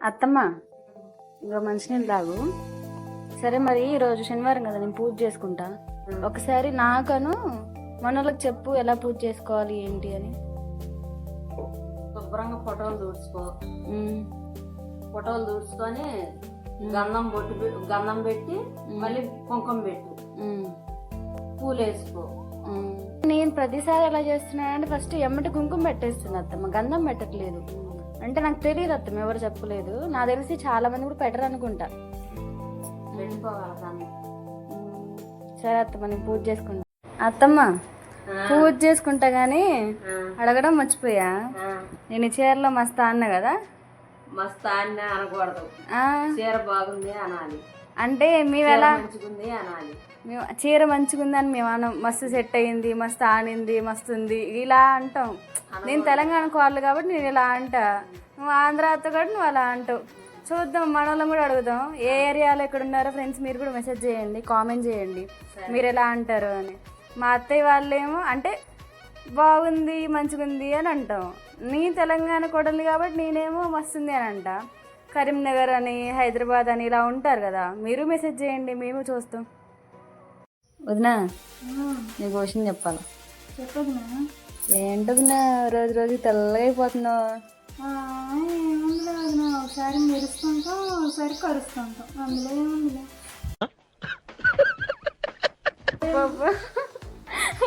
అత్తమ్మ ఇంకా మంచినీళ్ళు తాగు సరే మరి ఈరోజు శనివారం కదా నేను పూజ చేసుకుంటా. ఒకసారి నాకను మనోళ్ళకి చెప్పు ఎలా పూజ చేసుకోవాలి ఏంటి అని. శుభ్రంగా ఫోటోలు దూడ్చుకో ఉమ్, ఫోటోలు దూడ్చుకొని గంధం బొట్టు గంధం పెట్టి మళ్ళీ కుంకుమ పెట్టు. పూలు వేసుకో. నేను ప్రతిసారి ఎలా చేస్తున్నానంటే ఫస్ట్ ఎమ్మటి కుంకుమ పెట్టేస్తున్నా అత్తమ్మ గంధం పెట్టట్లేదు. అంటే నాకు తెలియదు అత్తమ్మ ఎవరు చెప్పలేదు. నాకు తెలిసి చాలా మంది కూడా పెట్టరు అనుకుంటా. సరే అత్తమ్మ నేను పూజ చేసుకుంటా. అత్తమ్మ పూజ చేసుకుంటా గానీ అడగడం మర్చిపోయా? నేను చీరలో మస్తు అన్న కదా? మస్తు అన్న అనకూడదు. చీర బాగుంది అనాలి. అంటే మేము ఎలా మంచిగుంది అనాలి. మేము చీర మంచిగుందని మేము అనం మస్తు సెట్ అయ్యింది మస్తు ఆనింది మస్తు ఉంది. ఇలా అంటాం. నేను తెలంగాణ వాళ్ళు కాబట్టి నేను ఇలా అంటా. నువ్వు ఆంధ్ర అత్త కాబట్టి నువ్వు అలా అంటావు. చూద్దాం మన వాళ్ళని కూడా అడుగుదాం. ఏ ఏరియాలో ఎక్కడ ఉన్నారో ఫ్రెండ్స్ మీరు కూడా మెసేజ్ చేయండి కామెంట్ చేయండి. మీరు ఎలా అంటారు అని. మా అత్తయ్య వాళ్ళేమో అంటే బాగుంది మంచిగుంది అని అంటాం. నీ తెలంగాణ కొడలు కాబట్టి నేనేమో మస్తుంది అని అంట. కరీంనగర్ అని హైదరాబాద్ అని ఇలా ఉంటారు కదా. మీరు మెసేజ్ చేయండి మేము చూస్తాం. వదినా నీకు క్వశ్చన్ చెప్పాలి. చెప్పదు ఏంటో వదినా రోజు రోజు తెల్లగా అయిపోతున్నావు. ఒకసారి మెరుస్తుంటాం ఒకసారి కరుస్తుంటాం. అందులో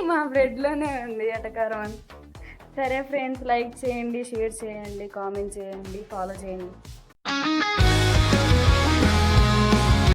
మా బ్రెడ్లోనే ఉంది ఎటకారం అని సరే ఫ్రెండ్స్ లైక్ చేయండి షేర్ చేయండి కామెంట్ చేయండి ఫాలో చేయండి.